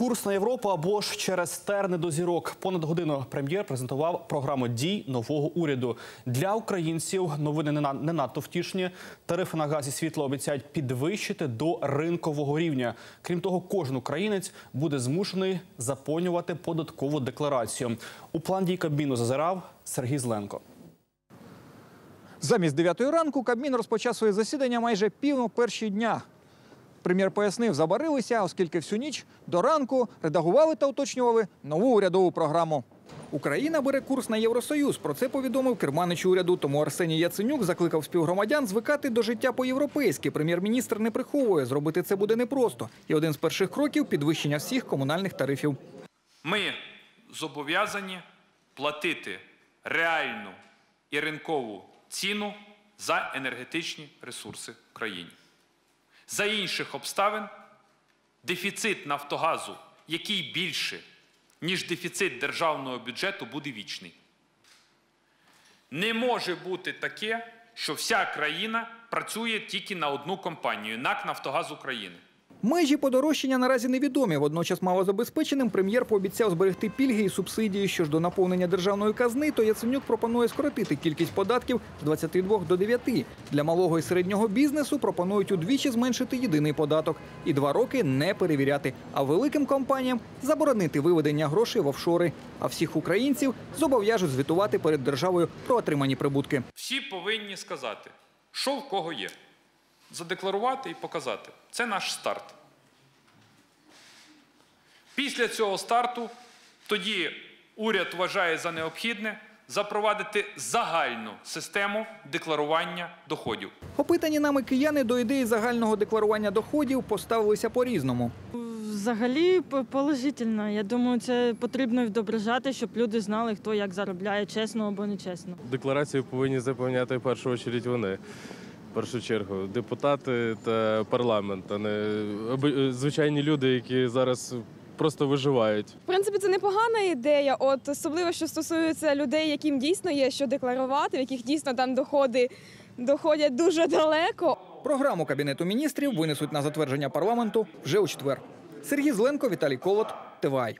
Курс на Європу або ж через терни до зірок. Понад годину прем'єр презентував програму дій нового уряду для українців. Новини не, на- не надто втішні. Тарифи на газ і світло обіцяють підвищити до ринкового рівня. Крім того, кожен українець буде змушений заповнювати податкову декларацію. У план дій Кабміну зазирав Сергій Зленко. Замість 9 ранку Кабмін розпочав своє засідання майже пів перші дня. Прем'єр пояснив, забарилися, оскільки всю ніч до ранку редагували та уточнювали нову урядову програму. Україна бере курс на Євросоюз. Про це повідомив керманич уряду. Тому Арсеній Яценюк закликав співгромадян звикати до життя по-європейськи. Прем'єр-міністр не приховує. Зробити це буде непросто. І один з перших кроків підвищення всіх комунальних тарифів. Ми зобов'язані платити реальну і ринкову ціну за енергетичні ресурси в країні. За інших обставин дефіцит Нафтогазу, який більше, ніж дефіцит державного бюджету, буде вічний. Не може бути таке, що вся країна працює тільки на одну компанію НАК Нафтогаз України. Межі подорожчання наразі невідомі. Водночас малозабезпеченим прем'єр пообіцяв зберегти пільги і субсидії. Що ж до наповнення державної казни, то Яценюк пропонує скоротити кількість податків з 22 до 9. Для малого і середнього бізнесу пропонують удвічі зменшити єдиний податок і два роки не перевіряти. А великим компаніям заборонити виведення грошей в офшори. А всіх українців зобов'яжуть звітувати перед державою про отримані прибутки. Всі повинні сказати, що в кого є. Задекларувати і показати. Це наш старт. Після цього старту тоді уряд вважає за необхідне запровадити загальну систему декларування доходів. Опитані нами кияни до ідеї загального декларування доходів поставилися по-різному. Взагалі положительно. Я думаю, це потрібно відображати, щоб люди знали, хто як заробляє, чесно або нечесно. Декларацію повинні заповняти в першу чергу вони. В першу чергу депутати та парламент, а не оби- звичайні люди, які зараз просто виживають. В принципі, це непогана ідея, от особливо що стосується людей, яким дійсно є що декларувати, в яких дійсно там доходи доходять дуже далеко. Програму Кабінету міністрів винесуть на затвердження парламенту вже у четвер. Сергій Зленко, Віталій Колот, ТВАЙ.